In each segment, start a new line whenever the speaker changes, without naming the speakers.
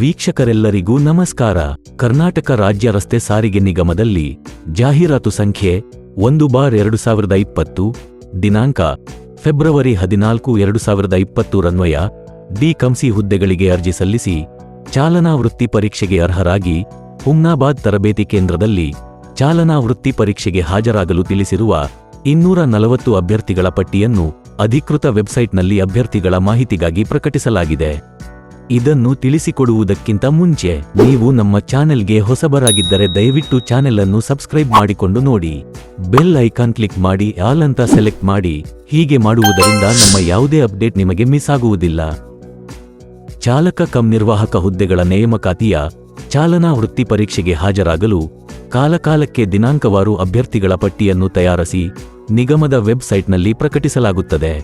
ವೀಕ್ಷಕರೆಲ್ಲರಿಗೂ ನಮಸ್ಕಾರ. ಕರ್ನಾಟಕ ರಾಜ್ಯ ರಸ್ತೆ ಸಾರಿಗೆ ನಿಗಮದಲ್ಲಿ ಜಾಹೀರಾತು ಸಂಖ್ಯೆ ಒಂದು ಬಾರ್ ಎರಡು ಸಾವಿರದ ಇಪ್ಪತ್ತು, ದಿನಾಂಕ ಫೆಬ್ರವರಿ ಹದಿನಾಲ್ಕು ಎರಡು ಸಾವಿರದ ಇಪ್ಪತ್ತು ರನ್ವಯ, ಡಿ ಕಂಸಿ ಹುದ್ದೆಗಳಿಗೆ ಅರ್ಜಿ ಸಲ್ಲಿಸಿ, ಚಾಲನಾ ವೃತ್ತಿ ಪರೀಕ್ಷೆಗೆ ಅರ್ಹರಾಗಿ ಹುಮ್ನಾಬಾದ್ ತರಬೇತಿ ಕೇಂದ್ರದಲ್ಲಿ ಚಾಲನಾ ವೃತ್ತಿ ಪರೀಕ್ಷೆಗೆ ಹಾಜರಾಗಲು ತಿಳಿಸಿರುವ ಇನ್ನೂರ ನಲವತ್ತು ಅಭ್ಯರ್ಥಿಗಳ ಪಟ್ಟಿಯನ್ನು ಅಧಿಕೃತ ವೆಬ್ಸೈಟ್ನಲ್ಲಿ ಅಭ್ಯರ್ಥಿಗಳ ಮಾಹಿತಿಗಾಗಿ ಪ್ರಕಟಿಸಲಾಗಿದೆ. ಇದನ್ನು ತಿಳಿಸಿಕೊಡುವುದಕ್ಕಿಂತ ಮುಂಚೆ, ನೀವು ನಮ್ಮ ಚಾನೆಲ್ಗೆ ಹೊಸಬರಾಗಿದ್ದರೆ ದಯವಿಟ್ಟು ಚಾನೆಲ್ ಅನ್ನು ಸಬ್ಸ್ಕ್ರೈಬ್ ಮಾಡಿಕೊಂಡು ನೋಡಿ. ಬೆಲ್ ಐಕಾನ್ ಕ್ಲಿಕ್ ಮಾಡಿ, ಆಲ್ ಅಂತ ಸೆಲೆಕ್ಟ್ ಮಾಡಿ. ಹೀಗೆ ಮಾಡುವುದರಿಂದ ನಮ್ಮ ಯಾವುದೇ ಅಪ್ಡೇಟ್ ನಿಮಗೆ ಮಿಸ್ ಆಗುವುದಿಲ್ಲ. ಚಾಲಕ ಕಂ ನಿರ್ವಾಹಕ ಹುದ್ದೆಗಳ ನೇಮಕಾತಿಯ ಚಾಲನಾ ವೃತ್ತಿ ಪರೀಕ್ಷೆಗೆ ಹಾಜರಾಗಲು ಕಾಲಕಾಲಕ್ಕೆ ದಿನಾಂಕವಾರು ಅಭ್ಯರ್ಥಿಗಳ ಪಟ್ಟಿಯನ್ನು ತಯಾರಿಸಿ, ನಿಗಮದ ವೆಬ್ಸೈಟ್ನಲ್ಲಿ ಪ್ರಕಟಿಸಲಾಗುತ್ತದೆ.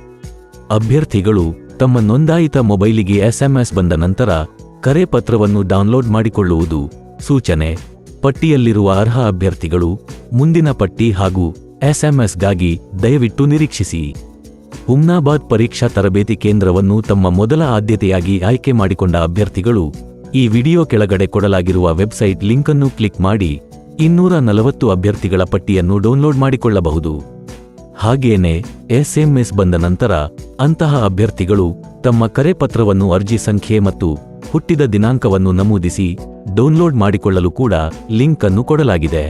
ಅಭ್ಯರ್ಥಿಗಳು ತಮ್ಮ ನೋಂದಾಯಿತ ಮೊಬೈಲಿಗೆ ಎಸ್ಎಂಎಸ್ ಬಂದ ನಂತರ ಕರೆ ಪತ್ರವನ್ನು ಡೌನ್ಲೋಡ್ ಮಾಡಿಕೊಳ್ಳುವುದು ಸೂಚನೆ. ಪಟ್ಟಿಯಲ್ಲಿರುವ ಅರ್ಹ ಅಭ್ಯರ್ಥಿಗಳು ಮುಂದಿನ ಪಟ್ಟಿ ಹಾಗೂ ಎಸ್ಎಂಎಸ್ಗಾಗಿ ದಯವಿಟ್ಟು ನಿರೀಕ್ಷಿಸಿ. ಹುಮ್ನಾಬಾದ್ ಪರೀಕ್ಷಾ ತರಬೇತಿ ಕೇಂದ್ರವನ್ನು ತಮ್ಮ ಮೊದಲ ಆದ್ಯತೆಯಾಗಿ ಆಯ್ಕೆ ಮಾಡಿಕೊಂಡ ಅಭ್ಯರ್ಥಿಗಳು ಈ ವಿಡಿಯೋ ಕೆಳಗಡೆ ಕೊಡಲಾಗಿರುವ ವೆಬ್ಸೈಟ್ ಲಿಂಕ್ ಅನ್ನು ಕ್ಲಿಕ್ ಮಾಡಿ ಇನ್ನೂರ ನಲವತ್ತು ಅಭ್ಯರ್ಥಿಗಳ ಪಟ್ಟಿಯನ್ನು ಡೌನ್ಲೋಡ್ ಮಾಡಿಕೊಳ್ಳಬಹುದು. ಹಾಗೇನೆ ಎಸ್ಎಂಎಸ್ ಬಂದ ನಂತರ ಅಂತಹ ಅಭ್ಯರ್ಥಿಗಳು ತಮ್ಮ ಕರೆಪತ್ರವನ್ನು ಅರ್ಜಿ ಸಂಖ್ಯೆ ಮತ್ತು ಹುಟ್ಟಿದ ದಿನಾಂಕವನ್ನು ನಮೂದಿಸಿ ಡೌನ್ಲೋಡ್ ಮಾಡಿಕೊಳ್ಳಲು ಕೂಡ ಲಿಂಕ್ ಅನ್ನು ಕೊಡಲಾಗಿದೆ.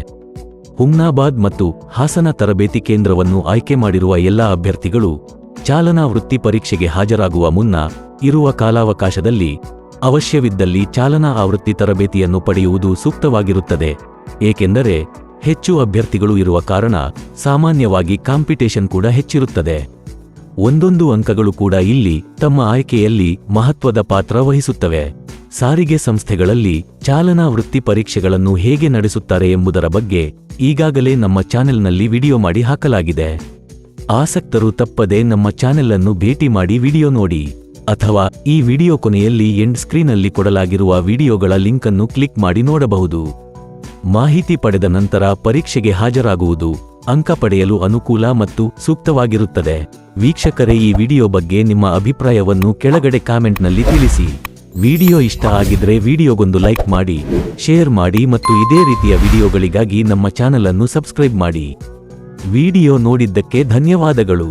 ಹುಮ್ನಾಬಾದ್ ಮತ್ತು ಹಾಸನ ತರಬೇತಿ ಕೇಂದ್ರವನ್ನು ಆಯ್ಕೆ ಮಾಡಿರುವ ಎಲ್ಲ ಅಭ್ಯರ್ಥಿಗಳು ಚಾಲನಾ ವೃತ್ತಿ ಪರೀಕ್ಷೆಗೆ ಹಾಜರಾಗುವ ಮುನ್ನ ಇರುವ ಕಾಲಾವಕಾಶದಲ್ಲಿ ಅವಶ್ಯವಿದ್ದಲ್ಲಿ ಚಾಲನಾ ಆವೃತ್ತಿ ತರಬೇತಿಯನ್ನು ಪಡೆಯುವುದು ಸೂಕ್ತವಾಗಿರುತ್ತದೆ. ಏಕೆಂದರೆ ಹೆಚ್ಚು ಅಭ್ಯರ್ಥಿಗಳು ಇರುವ ಕಾರಣ ಸಾಮಾನ್ಯವಾಗಿ ಕಾಂಪಿಟೇಷನ್ ಕೂಡ ಹೆಚ್ಚಿರುತ್ತದೆ. ಒಂದೊಂದು ಅಂಕಗಳು ಕೂಡ ಇಲ್ಲಿ ತಮ್ಮ ಆಯ್ಕೆಯಲ್ಲಿ ಮಹತ್ವದ ಪಾತ್ರ ವಹಿಸುತ್ತವೆ. ಸಾರಿಗೆ ಸಂಸ್ಥೆಗಳಲ್ಲಿ ಚಾಲನಾ ವೃತ್ತಿ ಪರೀಕ್ಷೆಗಳನ್ನು ಹೇಗೆ ನಡೆಸುತ್ತಾರೆ ಎಂಬುದರ ಬಗ್ಗೆ ಈಗಾಗಲೇ ನಮ್ಮ ಚಾನೆಲ್ನಲ್ಲಿ ವಿಡಿಯೋ ಮಾಡಿ ಹಾಕಲಾಗಿದೆ. ಆಸಕ್ತರು ತಪ್ಪದೆ ನಮ್ಮ ಚಾನೆಲ್ ಅನ್ನು ಭೇಟಿ ಮಾಡಿ ವಿಡಿಯೋ ನೋಡಿ. ಅಥವಾ ಈ ವಿಡಿಯೋ ಕೊನೆಯಲ್ಲಿ ಎಂಡ್ ಸ್ಕ್ರೀನಲ್ಲಿ ಕೊಡಲಾಗಿರುವ ವಿಡಿಯೋಗಳ ಲಿಂಕ್ ಅನ್ನು ಕ್ಲಿಕ್ ಮಾಡಿ ನೋಡಬಹುದು. ಮಾಹಿತಿ ಪಡೆದ ನಂತರ ಪರೀಕ್ಷೆಗೆ ಹಾಜರಾಗುವುದು ಅಂಕ ಪಡೆಯಲು ಅನುಕೂಲ ಮತ್ತು ಸೂಕ್ತವಾಗಿರುತ್ತದೆ. ವೀಕ್ಷಕರೇ, ಈ ವಿಡಿಯೋ ಬಗ್ಗೆ ನಿಮ್ಮ ಅಭಿಪ್ರಾಯವನ್ನು ಕೆಳಗಡೆ ಕಾಮೆಂಟ್ನಲ್ಲಿ ತಿಳಿಸಿ. ವಿಡಿಯೋ ಇಷ್ಟ ಆಗಿದ್ರೆ ವಿಡಿಯೋಗೊಂದು ಲೈಕ್ ಮಾಡಿ, ಶೇರ್ ಮಾಡಿ ಮತ್ತು ಇದೇ ರೀತಿಯ ವಿಡಿಯೋಗಳಿಗಾಗಿ ನಮ್ಮ ಚಾನೆಲ್ ಅನ್ನು ಸಬ್ಸ್ಕ್ರೈಬ್ ಮಾಡಿ. ವಿಡಿಯೋ ನೋಡಿದ್ದಕ್ಕೆ ಧನ್ಯವಾದಗಳು.